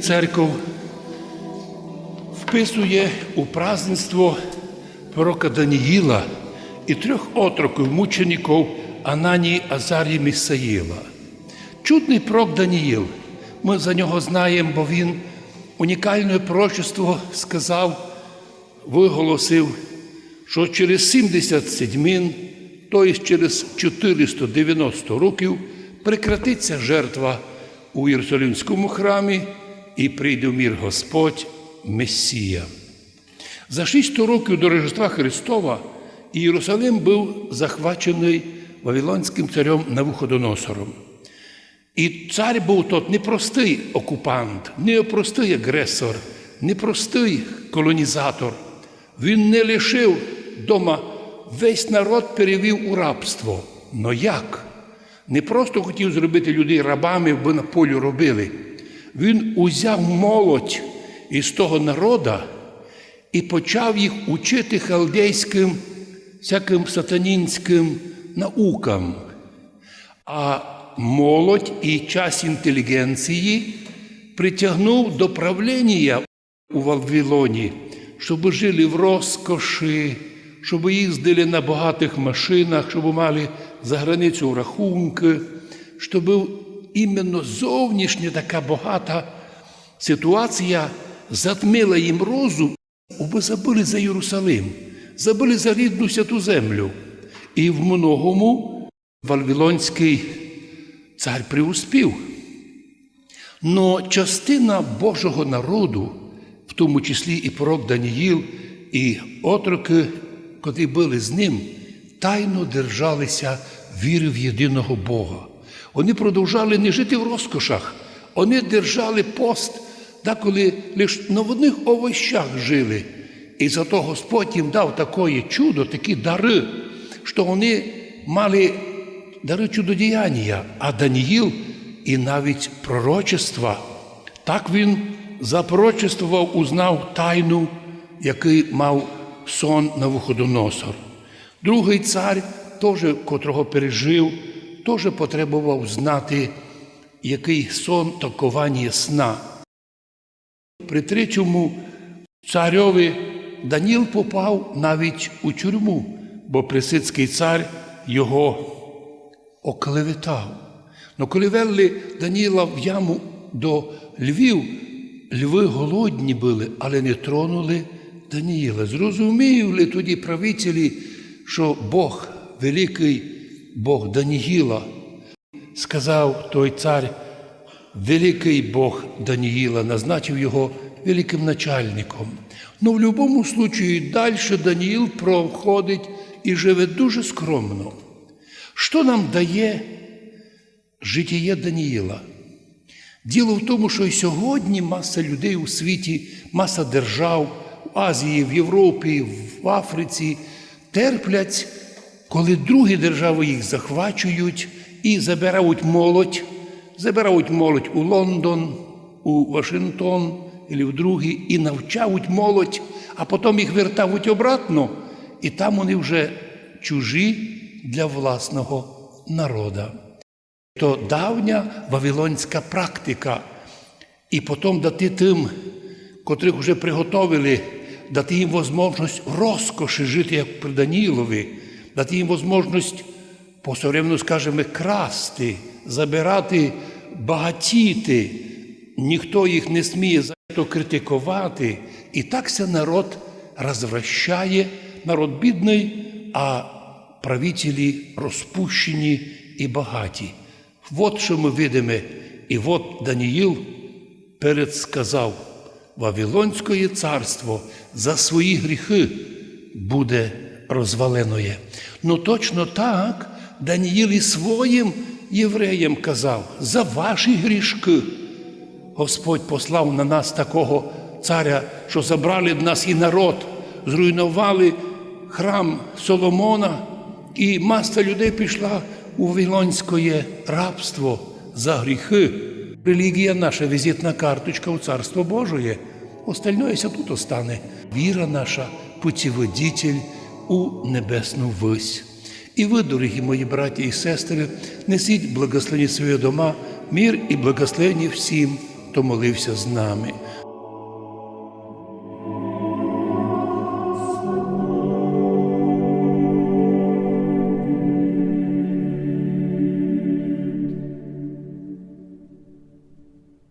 Церков вписує у празднество пророка Даніїла і трьох отроків мучеників Ананії, Азарії, Місаїла. Чудний пророк Даніїл. Ми за нього знаємо, бо він унікальне пророчество сказав, виголосив, що через 70 седьмин, тобто через 490 років, прекратиться жертва у Єрусалимському храмі і прийде в мір Господь Месія. За 600 років до Рождества Христова Єрусалим був захвачений Вавилонським царем Навуходоносором. І цар був тот не простий окупант, не простий агресор, не простий колонізатор. Він не лишив дома, весь народ перевів у рабство. Но як? Не просто хотів зробити людей рабами, бо на полі робили. Він узяв молодь із того народа і почав їх учити халдейським, всяким сатанінським наукам. А молодь і час інтелігенції притягнув до правління у Вавилоні, щоб жили в розкоші, щоб їздили на багатих машинах, щоб мали за границю рахунки, щоб іменно зовнішня така багата ситуація затмила їм розум, аби забили за Єрусалим, забили за рідну святу землю. І в многому Вавилонський цар приуспів. Но частина Божого народу, в тому числі і пророк Даніїл, і отроки, котрі були з ним, тайно держалися віри в єдиного Бога. Вони продовжали не жити в розкошах, вони держали пост, деколи лише на одних овощах жили. І зато Господь їм дав таке чудо, такі дари, що вони мали дари чудодіяння, а Даніїл і навіть пророчества. Так він запрочествував, узнав тайну, який мав сон на виходоносор. Другий цар, теж, котрого пережив, теж потребував знати, який сон такування сна. При третьому царьові Даніл попав навіть у тюрму, бо присицький цар його оклеветав. Но коли вели Даніла в яму до львів, льви голодні були, але не тронули Даніїла. Зрозуміли тоді правителі, що Бог, великий Бог Даніїла, сказав той цар, великий Бог Даніїла, назначив його великим начальником. Ну, в будь-якому случаї далі Даніїл проходить і живе дуже скромно. Що нам дає життя Даніїла? Діло в тому, що і сьогодні маса людей у світі, маса держав в Азії, в Європі, в Африці терплять, коли другі держави їх захвачують і забирають молодь, забирають молодь у Лондон, у Вашингтон або в другі, і навчають молодь, а потім їх вертають обратно, і там вони вже чужі для власного народа. То давня вавилонська практика. І потім дати тим, котрих вже приготовили, дати їм можливість розкоші жити, як при Данілові, дати їм можливість, посоремно скажемо, красти, забирати, багатіти. Ніхто їх не сміє за то критикувати. І так ся народ розвращає, народ бідний, а правителі розпущені і багаті. От що ми видимо, і от Даніїл передсказав, Вавилонське царство за свої гріхи буде розваленоє. Ну точно так Даніїл і своїм євреям казав, за ваші грішки. Господь послав на нас такого царя, що забрали в нас і народ, зруйнували храм Соломона, і маса людей пішла у Вавилонське рабство за гріхи. Релігія наша візитна карточка у Царство Божоє. Остальное ся тут остане. Віра наша, путіводитель у небесну вись. І ви, дорогі мої браті і сестри, несіть благословені свої дома, мир і благословені всім. хто молився з нами.